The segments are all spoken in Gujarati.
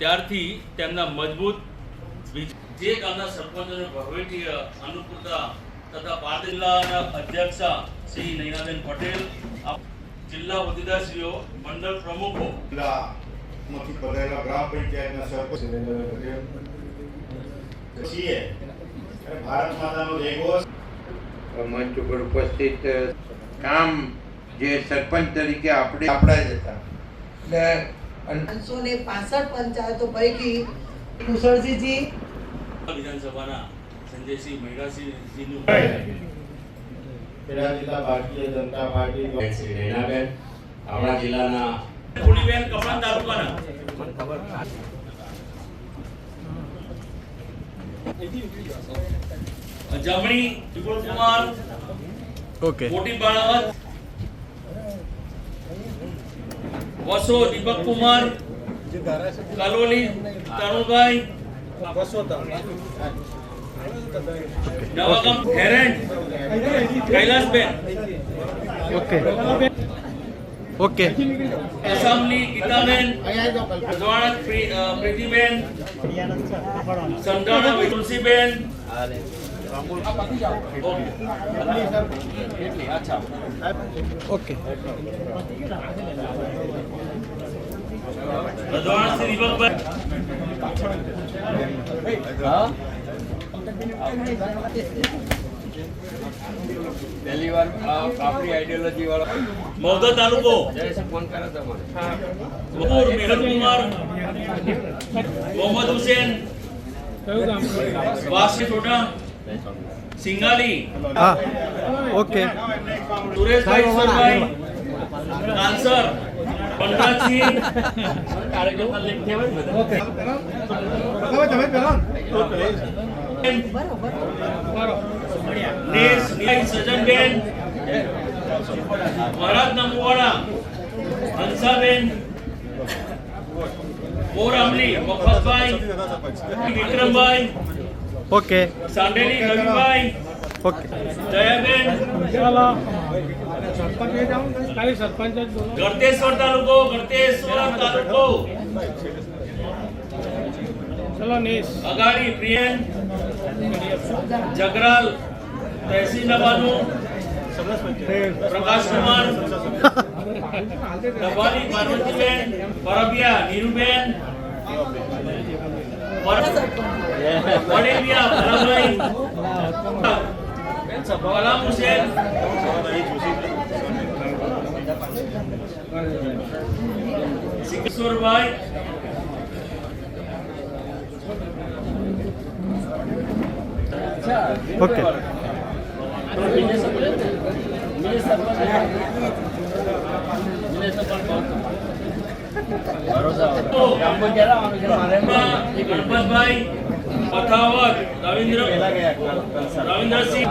ત્યારથી તેમના મજબૂત જે ગામના સરપંચોને ભરવેટીય અનુકૂળતા તથા જિલ્લાના અધ્યક્ષ શ્રી નૈનાબેન પટેલ જિલ્લા હોદ્દેદારશ્રીઓ મંડળ પ્રમુખો. જિલ્લામાંથી પધારેલા ગ્રામ પંચાયતના સરપંચ છીએ. ભારત માતાનો જયઘોષ મંચ ઉપર ઉપસ્થિત કામ જે સરપંચ તરીકે આપણે આપણા જ હતા. એટલે અન- પાંચસો ને પાસઠ પંચાયતો પૈકી કુશળજીજી વિધાનસભાના સંજયસિંહ મહિરાસિંહજીનું ખેડા જિલ્લા ભારતીય જનતા પાર્ટી શ્રી રેનાબેન આપણા જિલ્લાના પૂર્ણિબેન કપડા તાલુકાના. જમણી વિપુલ કુમાર ઓકે. મોટી બાળાવત વસો દીપક કુમાર કલોલી તરુણભાઈ નવાગામ હેરેન કૈલાસબેન. ઓકે. ઓકે. આસામની ગીતાબેન અ, પ્રીતિબેન સંધાણા તુલસીબેન ઓકે. અજવાણા શ્રી દીપકભાઈ પહેલી વાર આપણી આઈડિયોલોજી વાળો. મૌધા તાલુકો. ફોન કરો તમારે. મેહર કુમાર મોહમ્મદ હુસેન વાસી ટોટા સિંગાલી હા ઓકે. સુરેશભાઈ ઈશ્વરભાઈ કાંસર પંડરાજસિંહ નેસ નિયાઈ સજનબેન નમવાડા હંસાબેન મોર અમલી મફતભાઈ વિક્રમભાઈ ઓકે. સાંડેલી રવિભાઈ ઓકે. જયાબેન ગળતેશ્વર તાલુકો ગળતેશ્વર તાલુકો. અગાડી પ્રિયન જગરાલ તહેસીલ નવાનું પ્રકાશ કુમાર ડબાલી પાર્વતીબેન પરબિયા નીરુબેન વડેલિયા ભરતભાઈ કલામ હુસેન સિકેશ્વરભાઈ ઓકે. ગણપતભાઈ પથાવત રવિન્દ્ર રવિન્દ્રસિંહ.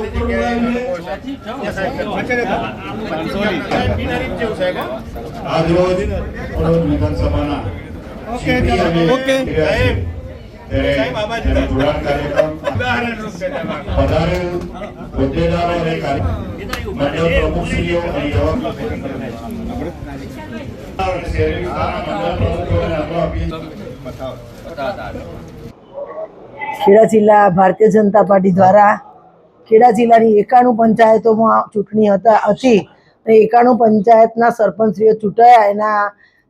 બધી જગ્યાએ લોકો છે. ત્યાં સાહેબ છે. બિનારી જ જેવું સાહેબ, હો. આજરોજ વડોદ વિધાનસભાના શિબિર અને ઓકે. સાહેબ, ત્યારે સાહેબ, આબાદ તેના જોડાણ કાર્યક્રમ ઉદાહરણરૂપ છે તમારું. પધારેલ હોદ્દેદારો અને કાર્ય- મંડળ પ્રમુખશ્રીઓ અને શહેરી વિસ્તારના મંડળ અપીલ ખેડા જિલ્લા ભારતીય જનતા પાર્ટી દ્વારા ખેડા જિલ્લાની એકાણું પંચાયતોમાં ચૂંટણી હતા હતી. અને એકાણું પંચાયતના સરપંચશ્રીઓ ચૂંટાયા. એના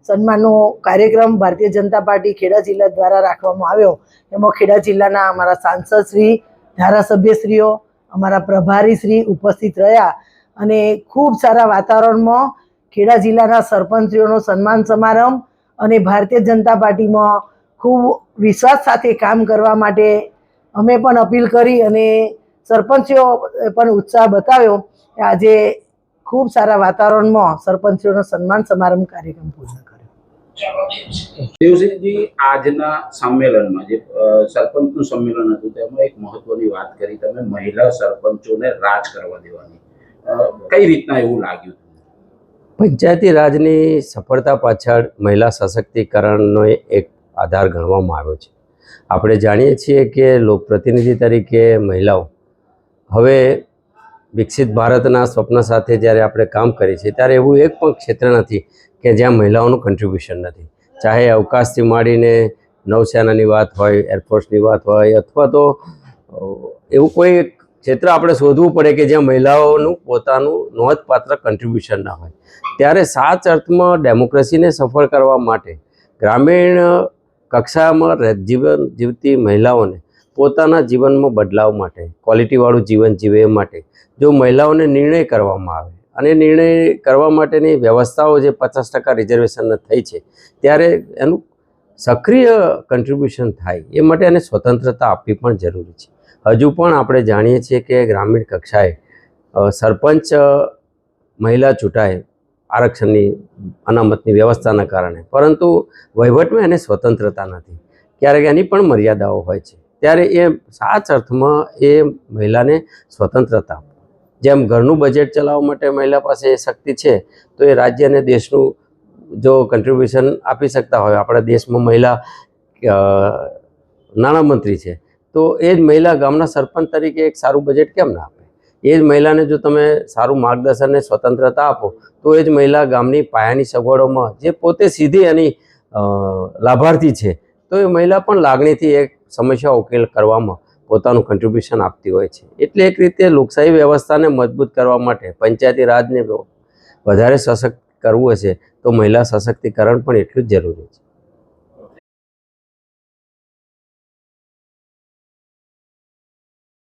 સન્માનનો કાર્યક્રમ ભારતીય જનતા પાર્ટી ખેડા જિલ્લા દ્વારા રાખવામાં આવ્યો. એમાં ખેડા જિલ્લાના અમારા સાંસદશ્રી ધારાસભ્યશ્રીઓ અમારા પ્રભારી શ્રી ઉપસ્થિત રહ્યા અને ખૂબ સારા વાતાવરણમાં ખેડા જિલ્લાના સરપંચીઓનો સન્માન સમારંભ અને ભારતીય જનતા પાર્ટીમાં ખૂબ વિશ્વાસ સાથે કામ કરવા માટે અમે પણ અપીલ કરી અને સરપંચીઓ પણ ઉત્સાહ બતાવ્યો આજે ખૂબ સારા વાતાવરણમાં સરપંચીઓનો સન્માન સમારંભ કાર્યક્રમ પૂર્ણ કર્યો. દેવસિંહજી આજના સંમેલનમાં જે સરપંચનું સંમેલન હતું, તેમાં એક મહત્વની વાત કરી, તમે મહિલા સરપંચોને રાજ કરવા દેવાની. કઈ રીતના એવું લાગ્યું પંચાયતી રાજની સફળતા પાછળ મહિલા સશક્તિકરણનો એક આધાર ગણવામાં આવ્યો છે. આપણે જાણીએ છીએ કે લોકપ્રતિનિધિ તરીકે મહિલાઓ હવે વિકસિત ભારતના સ્વપ્ન સાથે જ્યારે આપણે કામ કરીએ છીએ, ત્યારે એવું એક પણ ક્ષેત્ર નથી કે જ્યાં મહિલાઓનું કન્ટ્રીબ્યુશન નથી. ચાહે અવકાશથી માંડીને નૌસેનાની વાત હોય એરફોર્સની વાત હોય, અથવા તો એવું કોઈ ક્ષેત્ર આપણે શોધવું પડે કે જ્યાં મહિલાઓનું પોતાનું નોંધપાત્ર કન્ટ્રીબ્યુશન ના હોય. ત્યારે સાચ અર્થમાં ડેમોક્રેસીને સફળ કરવા માટે ગ્રામીણ કક્ષામાં જીવન જીવતી મહિલાઓને પોતાના જીવનમાં બદલાવ માટે ક્વોલિટીવાળું જીવન જીવે માટે, જો મહિલાઓને નિર્ણય કરવામાં આવે અને નિર્ણય કરવા માટેની વ્યવસ્થાઓ જે પચાસ ટકા રિઝર્વેશન થઈ છે, ત્યારે એનું સક્રિય કન્ટ્રીબ્યુશન થાય એ માટે એને સ્વતંત્રતા આપવી પણ જરૂરી છે. હજુ પણ આપણે જાણીએ છીએ કે ગ્રામીણ કક્ષાએ સરપંચ મહિલા ચૂંટાય આરક્ષણની અનામતની વ્યવસ્થાના કારણે, પરંતુ વહીવટમાં એને સ્વતંત્રતા નથી. ક્યારેક એની પણ મર્યાદાઓ હોય છે. ત્યારે એ સાચ અર્થમાં એ મહિલાને સ્વતંત્રતા જેમ ઘરનું બજેટ ચલાવવા માટે મહિલા પાસે એ શક્તિ છે, તો એ રાજ્ય અને દેશનું જો કન્ટ્રીબ્યુશન આપી શકતા હોય, આપણા દેશમાં મહિલા નાણામંત્રી છે, તો એ જ મહિલા ગામના સરપંચ તરીકે એક સારું બજેટ કેમ ના આપે? એ જ મહિલાને જો તમે સારું માર્ગદર્શન અને સ્વતંત્રતા આપો, તો એ જ મહિલા ગામની પાયાની સગવડોમાં જે પોતે સીધી એની લાભાર્થી છે, તો એ મહિલા પણ લાગણીથી એક સમસ્યા ઉકેલ કરવામાં પોતાનું કન્ટ્રીબ્યુશન આપતી હોય છે. એટલે એક રીતે લોકશાહી વ્યવસ્થાને મજબૂત કરવા માટે પંચાયતી રાજને વધારે સશક્ત કરવું હશે તો મહિલા સશક્તિકરણ પણ એટલું જ જરૂરી છે.